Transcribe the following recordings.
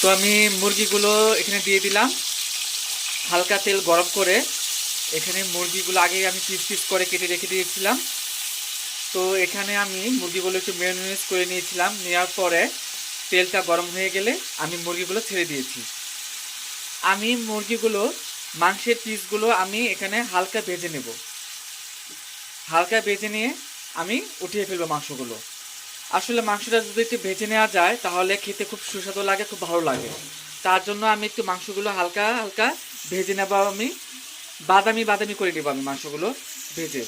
তো আমি মুরগিগুলো এখানে দিয়ে দিলাম। হালকা তেল গরম করে এখানে মুরগিগুলো আগে আমি পিস পিস করে কেটে রেখে দিয়েছিলাম। তো এখানে আমি মুরগিগুলো একটু মেরিনেট করে নিয়েছিলাম। নেওয়ার পরে তেলটা গরম হয়ে গেলে আমি মুরগিগুলো ছেড়ে দিয়েছি। আমি মুরগিগুলো, মাংসের পিসগুলো আমি এখানে হালকা ভেজে নেব। হালকা ভেজে নিয়ে আমি উঠিয়ে ফেলব মাংসগুলো। আসলে মাংসটা যদি একটু ভেজে নেওয়া যায়, তাহলে খেতে খুব সুস্বাদু লাগে, খুব ভালো লাগে। তার জন্য আমি একটু মাংসগুলো হালকা হালকা ভেজে নেব আমি। বাদামি বাদামি করে নেব আমি মাংসগুলো ভেজে।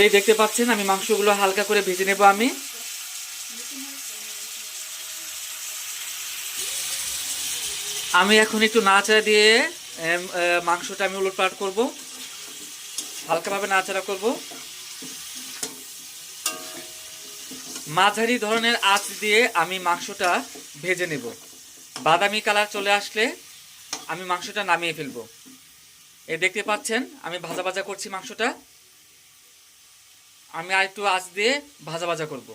এই দেখতে পাচ্ছেন, আমি মাংসগুলো হালকা করে ভেজে নেব আমি। আমি এখন একটু নাড়াচাড়া দিয়ে মাংসটা আমি উলটপালট করব। হালকাভাবে নাড়াচাড়া করব। মাঝারি ধরনের আঁচ দিয়ে আমি মাংসটা ভেজে নেব। বাদামি কালার চলে আসলে আমি মাংসটা নামিয়ে ফেলব। এ দেখতে পাচ্ছেন, আমি ভাজা ভাজা করছি মাংসটা। আমি আর একটু আঁচ দিয়ে ভাজা ভাজা করব।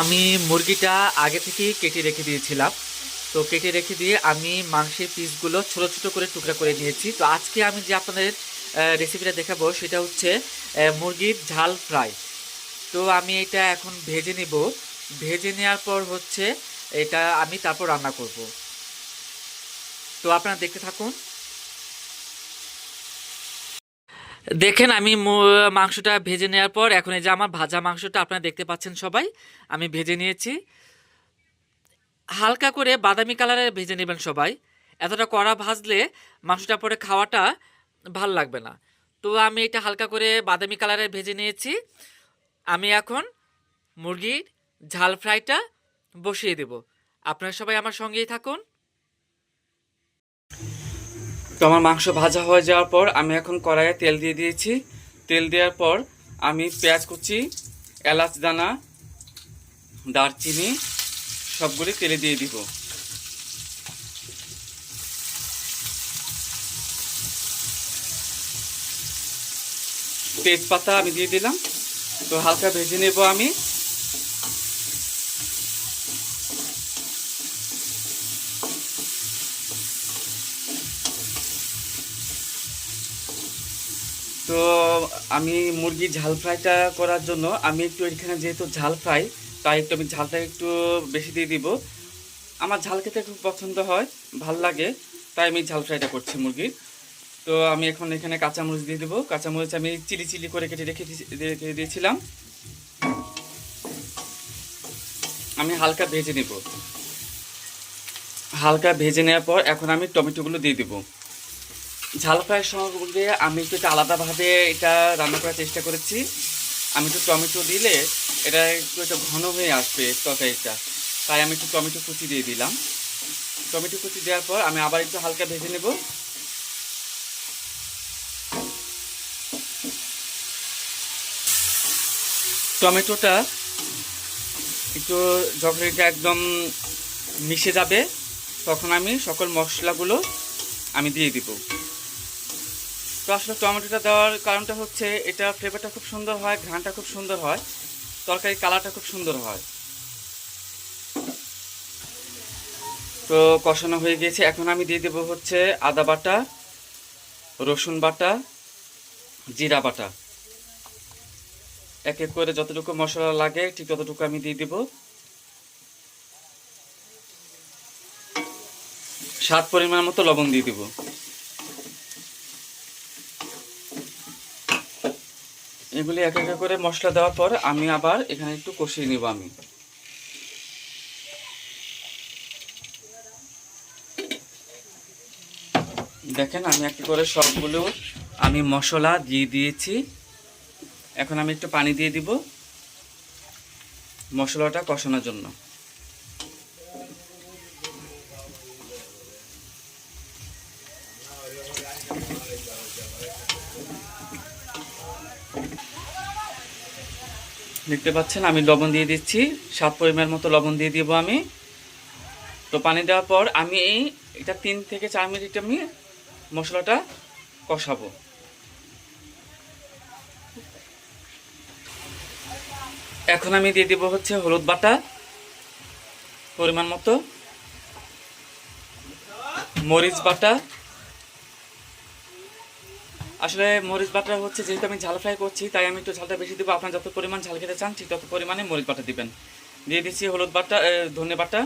আমি মুরগিটা আগে থেকেই কেটে রেখে দিয়েছিলাম। তো কেটে রেখে দিয়ে আমি মাংসের পিসগুলো ছোটো ছোটো করে টুকরা করে নিয়েছি। তো আজকে আমি যে আপনাদের রেসিপিটা দেখাবো, সেটা হচ্ছে মুরগির ঝাল ফ্রাই। তো আমি এটা এখন ভেজে নিব। ভেজে নেওয়ার পর হচ্ছে এটা আমি তারপর রান্না করব। তো আপনারা দেখতে থাকুন। দেখেন আমি মাংসটা ভেজে নেওয়ার পর এখন এই যে আমার ভাজা মাংসটা আপনারা দেখতে পাচ্ছেন সবাই, আমি ভেজে নিয়েছি। হালকা করে বাদামি কালারের ভেজে নেবেন সবাই। এতটা কড়া ভাজলে মাংসটা পরে খাওয়াটা ভালো লাগবে না। তো আমি এটা হালকা করে বাদামি কালারের ভেজে নিয়েছি। আমি এখন মুরগির ঝাল ফ্রাইটা বসিয়ে দেব। আপনারা সবাই আমার সঙ্গেই থাকুন। তো আমার মাংস ভাজা হয়ে যাওয়ার পর আমি এখন কড়াইয়ে তেল দিয়ে দিয়েছি। তেল দেওয়ার পর আমি পেঁয়াজ কুচি, এলাচ দানা, দারচিনি সবগুলি তেলে দিয়ে দিব। তেজপাতা আমি দিয়ে দিলাম। তো হালকা ভেজে নেব আমি। তো আমি মুরগির ঝাল ফ্রাইটা করার জন্য আমি একটু এখানে যেহেতু ঝাল ফ্রাই, তাই একটু আমি ঝালটা একটু বেশি দিয়ে দিব। আমার ঝাল খেতে খুব পছন্দ হয়, ভালো লাগে, তাই আমি ঝাল ফ্রাইটা করছি মুরগির। তো আমি এখন এখানে কাঁচামরিচ দিয়ে দেবো। কাঁচামরিচ আমি চিলি চিলি করে কেটে রেখে রেখে দিয়েছিলাম। আমি হালকা ভেজে নেব। হালকা ভেজে নেওয়ার পর এখন আমি টমেটোগুলো দিয়ে দেবো। ঝাল ফ্রাইয়ের সঙ্গে আমি একটু একটু আলাদাভাবে এটা রান্না করার চেষ্টা করেছি। আমি একটু টমেটো দিলে এটা একটু একটু ঘন হয়ে আসবে তরকারিটা। তাই আমি একটু টমেটো কুচি দিয়ে দিলাম। টমেটো কুচি দেওয়ার পর আমি আবার একটু হালকা ভেজে নেব। টমেটোটা একটু যখন এটা একদম মিশে যাবে, তখন আমি সকল মশলাগুলো আমি দিয়ে দিব। তো আসলে টমেটোটা দেওয়ার কারণটা হচ্ছে, এটা ফ্লেভারটা খুব সুন্দর হয়, ঘ্রাণটা খুব সুন্দর হয়, তরকারি কালারটা খুব সুন্দর হয়। তো কষানো হয়ে গিয়েছে, এখন আমি দিয়ে দেবো হচ্ছে আদা বাটা, রসুন বাটা, জিরা বাটা। এক এক করে যতটুকু মশলা লাগে, ঠিক ততটুকু আমি দিয়ে দিব। স্বাদ পরিমাণ মতো লবণ দিয়ে দেবো। এগুলি এক এক করে মশলা দেওয়ার পর আমি আবার এখানে একটু কষিয়ে নিব আমি। দেখেন আমি একটা করে সবগুলো আমি মশলা দিয়ে দিয়েছি। এখন আমি একটু পানি দিয়ে দিব মশলাটা কষানোর জন্য। দেখতে পাচ্ছেন, আমি লবণ দিয়ে দিচ্ছি। সাত পরিমাণ মতো লবণ দিয়ে দিব আমি। তো পানি দেওয়ার পর আমি এই, এটা তিন থেকে চার মিনিট আমি মশলাটা কষাবো। এখন আমি দিয়ে দিব হচ্ছে হলুদ বাটা, পরিমাণ মতো। মরিচ বাটা। আসলে মরিচ বাটা হচ্ছে, যেহেতু আমি ঝাল ফ্রাই করছি, তাই আমি একটু ঝালটা বেশি দেবো। আপনার যত পরিমাণ ঝাল খেতে চান, ঠিক তত পরিমাণে মরিচ বাটা দিবেন। দিয়ে দিচ্ছি হলুদ বাটা ধনে বাটা।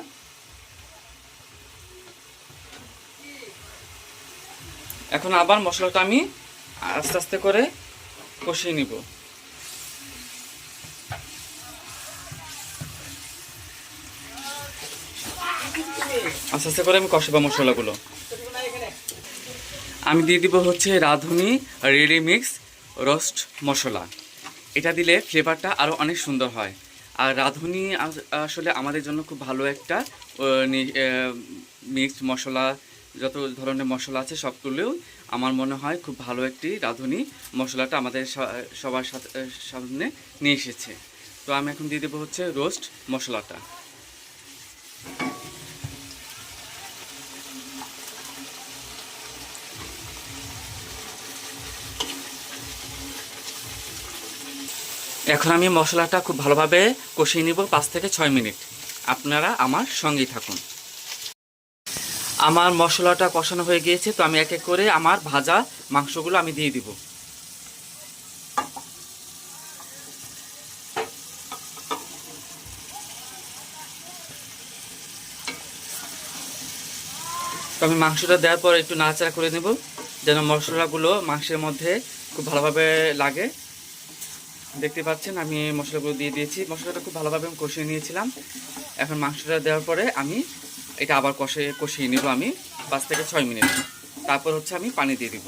এখন আবার মশলাটা আমি আস্তে আস্তে করে কষিয়ে নিব। আস্তে আস্তে করে আমি কষাবো মশলাগুলো। আমি দিয়ে দিব হচ্ছে রাঁধুনি রেডি মিক্স রোস্ট মশলা। এটা দিলে ফ্লেভারটা আরও অনেক সুন্দর হয়। আর রাঁধুনি আসলে আমাদের জন্য খুব ভালো একটা মিক্সড মশলা, যত ধরনের মশলা আছে সবগুলোও আমার মনে হয় খুব ভালো একটি রাঁধুনি মশলাটা আমাদের সবার সামনে নিয়ে এসেছে। তো আমি এখন দিয়ে দেবো হচ্ছে রোস্ট মশলাটা। এখন আমি মশলাটা খুব ভালোভাবে কষিয়ে নিব পাঁচ থেকে ছয় মিনিট। আপনারা আমার সঙ্গেই থাকুন। আমার মশলাটা কষানো হয়ে গিয়েছে, তো আমি এক এক করে আমার ভাজা মাংসগুলো আমি দিয়ে দিব। তো আমি মাংসটা দেওয়ার পর একটু নাড়াচাড়া করে নেব, যেন মশলাগুলো মাংসের মধ্যে খুব ভালোভাবে লাগে। দেখতে পাচ্ছেন, আমি মশলাগুলো দিয়ে দিয়েছি। মশলাটা খুব ভালোভাবে আমি কষিয়ে নিয়েছিলাম। এখন মাংসটা দেওয়ার পরে আমি এটা আবার কষে কষিয়ে নিব আমি পাঁচ থেকে ছয় মিনিট। তারপর হচ্ছে আমি পানি দিয়ে দিব।